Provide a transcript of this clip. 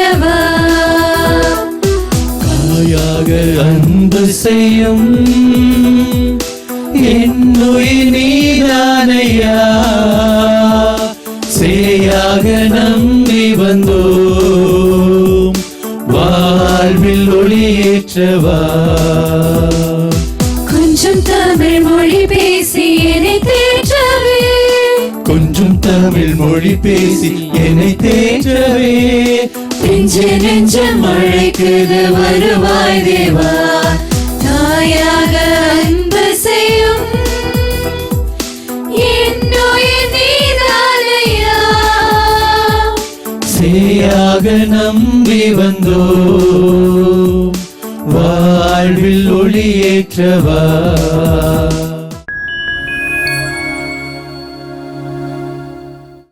தேவா. தாயாக அன்பு செய்யும் என்னுயிர் நீதானையா? சேயாக நம்பி வந்தோம். வாழ்வில் ஒளியேற்றவா? கொஞ்சம் தமிழ் மொழி பேசி என்னை தேற்றவே. கொஞ்சம் தமிழ் மொழி பேசி என்னை தேற்றவே. நெஞ்சு நெஞ்சு மழைக்குது வருவாய் தேவா. தாயாக அன்பு செய்யும் சேயாக நம்பி வந்தோ வாழ்வில் ஒளியேற்றவா.